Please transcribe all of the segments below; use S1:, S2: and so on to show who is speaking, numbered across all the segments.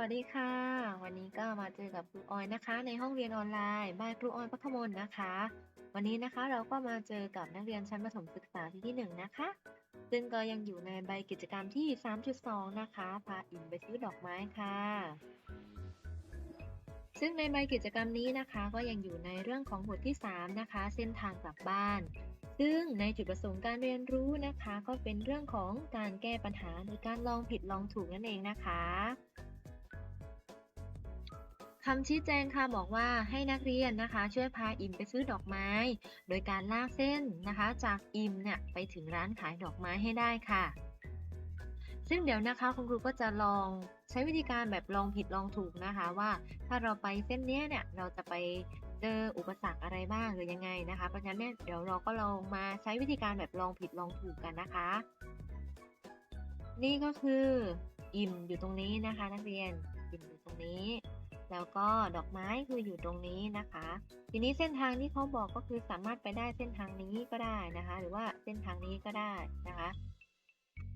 S1: วัสดีค่ะ วันนี้ก็มาเจอกับครูออยนะคะ ในห้องเรียนออนไลน์บ้ายครูออยพักขมลนะคะ วันนี้นะคะเราก็มาเจอกับนักเรียนชั้นประถมศึกษาปีที่หนึ่งนะคะ ซึ่งก็ยังอยู่ในใบกิจกรรมที่ 3.2 นะคะพาอินไปซื้อดอกไม้ค่ะ ซึ่งในใบกิจกรรมนี้นะคะ ก็ยังอยู่ในเรื่องของบทที่ 3 นะคะ เส้นทางกลับบ้าน ซึ่งในจุดประสงค์การเรียนรู้นะคะ ก็เป็นเรื่องของการแก้ปัญหาโดยการลองผิดลองถูกนั่นเองนะคะ คำชี้แจงค่ะบอกว่าให้นักเรียนนะคะ ช่วยพาอิมไปซื้อดอกไม้ โดยการลากเส้นนะคะ จากอิมเนี่ยไปถึงร้านขายดอกไม้ให้ได้ค่ะ ซึ่งเดี๋ยวนะคะคุณครูก็จะลองใช้วิธีการแบบลองผิดลองถูกนะคะว่า ถ้าเราไปเส้นนี้เนี่ยเราจะไปเจออุปสรรคอะไรบ้างหรือยังไงนะคะเพราะฉะนั้นเนี่ยเดี๋ยวเราก็ลองมาใช้วิธีการแบบลองผิดลองถูกกันนะคะ นี่ก็คืออิ่มอยู่ตรงนี้นะคะ นักเรียนอิ่มอยู่ตรงนี้ แล้วก็ดอกไม้คืออยู่ตรงนี้นะคะ ทีนี้เส้นทางที่เขาบอกก็คือสามารถไปได้เส้นทางนี้ก็ได้นะคะ หรือว่าเส้นทางนี้ก็ได้นะคะ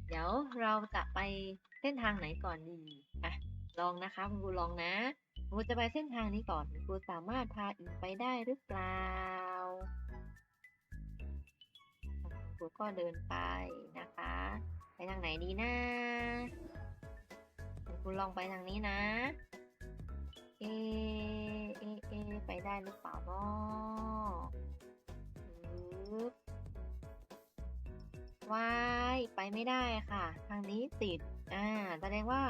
S1: เดี๋ยวเราจะไปเส้นทางไหนก่อนดีอะลองนะคะคุณครูลองนะคุณครูจะไปเส้นทางนี้ก่อนคุณครูสามารถพาอิงไปได้หรือเปล่าคุณครูก็เดินไปนะคะ ไปทางไหนดีนะคุณครูลองไปทางนี้นะ เอ เอ เอ ไปได้หรือเปล่าเนาะวายไปไม่ได้ค่ะ ทางนี้ติด อ่า แสดงว่า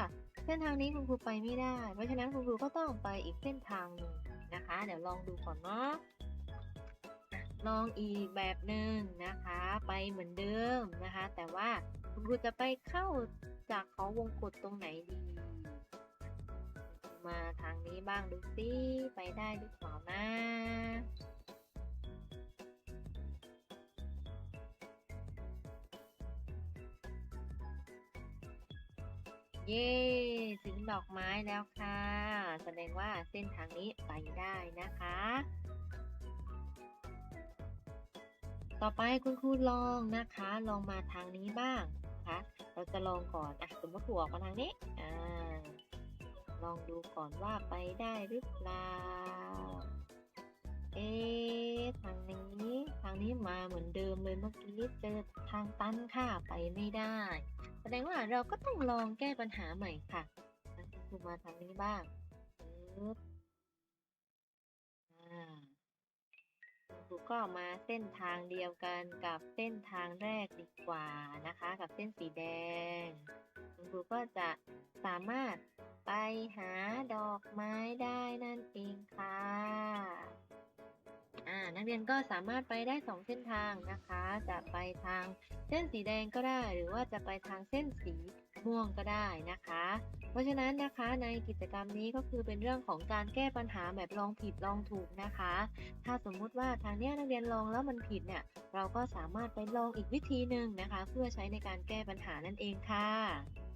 S1: เส้นทางนี้คุณครูไปไม่ได้ เพราะฉะนั้นคุณครูก็ต้องไปอีกเส้นทางหนึ่งนะคะ เดี๋ยวลองดูก่อนเนาะ ลองอีกแบบหนึ่งนะคะ ไปเหมือนเดิมนะคะ แต่ว่าคุณครูจะไปเข้าจากเขาวงกตตรงไหนดี มาทางนี้บ้างดูสิไปได้หรือเปล่านะเย้ถึงดอกไม้แล้วค่ะ แสดงว่าเส้นทางนี้ไปได้นะคะ ต่อไปคุณครูลองนะคะ ลองมาทางนี้บ้างนะคะ เราจะลองก่อนอะสมมติครูออกมาทางนี้อ่า ลองดูก่อนว่าไปได้หรือเปล่า เอ๊ะทางนี้ทางนี้มาเหมือนเดิมเลยเมื่อกี้เจอทางตันค่ะไปไม่ได้ แสดงว่าเราก็ต้องลองแก้ปัญหาใหม่ค่ะคุณมาทางนี้บ้างปึ๊บอ่าคุณครู ก็มาเส้นทางเดียวกันกับเส้นทางแรกดีกว่านะคะ กับเส้นสีแดง คุณครูก็จะสามารถไปหาดอกไม้ได้นั่นเองค่ะอ่านักเรียนก็สามารถไปได้สองเส้นทางนะคะ จะไปทางเส้นสีแดงก็ได้ หรือว่าจะไปทางเส้นสี ม่วงก็ได้นะคะ เพราะฉะนั้นนะคะในกิจกรรมนี้ก็คือเป็นเรื่องของการแก้ปัญหาแบบลองผิดลองถูกนะคะ ถ้าสมมุติว่าทางเนี้ยนักเรียนลองแล้วมันผิดเนี่ยเราก็สามารถไปลองอีกวิธีหนึ่งนะคะ เพื่อใช้ในการแก้ปัญหานั่นเองค่ะ